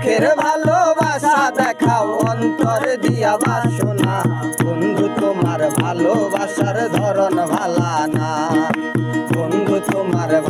মুখের ভালোবাসা দেখাও অন্তর দিয়া বাসনা। বন্ধু তোমার ভালোবাসার ধরন ভালা।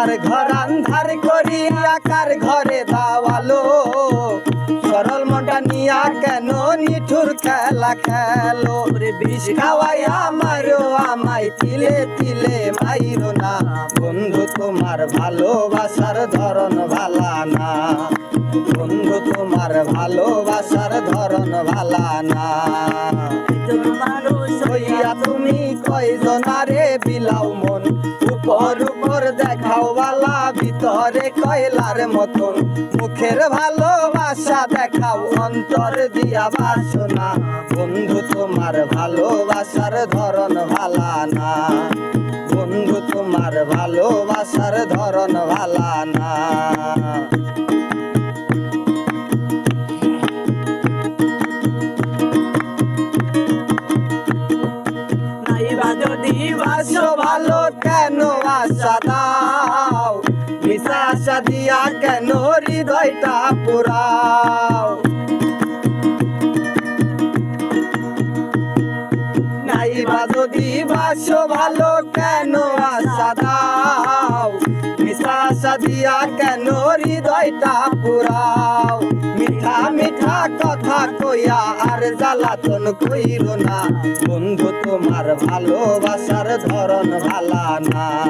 আমার ঘর আন্ধার করি আকার ঘরে দাওয়ালো সরল মনটা নিয়া কেন নিঠুর খেলা খেলো? রে বিষ খাওয়াই আমারও আমায় তিলে তিলে মাইরো না। বন্ধু তোমার ভালোবাসার ধরন ভালা না। বন্ধু তোমার ভালোবাসার ধরন ভালা না। একজন মানুষ হইয়া তুমি কয়জনারে বিলাও মন? উপর উপর বালা ভিতরে কয়লার মতন, মুখের ভালোবাসা দেখাও, অন্তর দিয়া বাসনা। বন্ধু, তোমার ভালোবাসার ধরন ভালা না বন্ধু, তোমার ভালোবাসার ধরন ভালা না যদি বাসো ভালো, কেন আশা আশা দিয়া কেন হৃদয়টা পুরাও নাইবা যদি বাসো ভালো কেন আশা দাও? মিশা আশা দিয়া কেন হৃদয়টা মিঠা মিঠা কথা কইয়া আর জ্বালাতন কইর না। বন্ধু, তোমার ভালোবাসার ধরন ভালা না।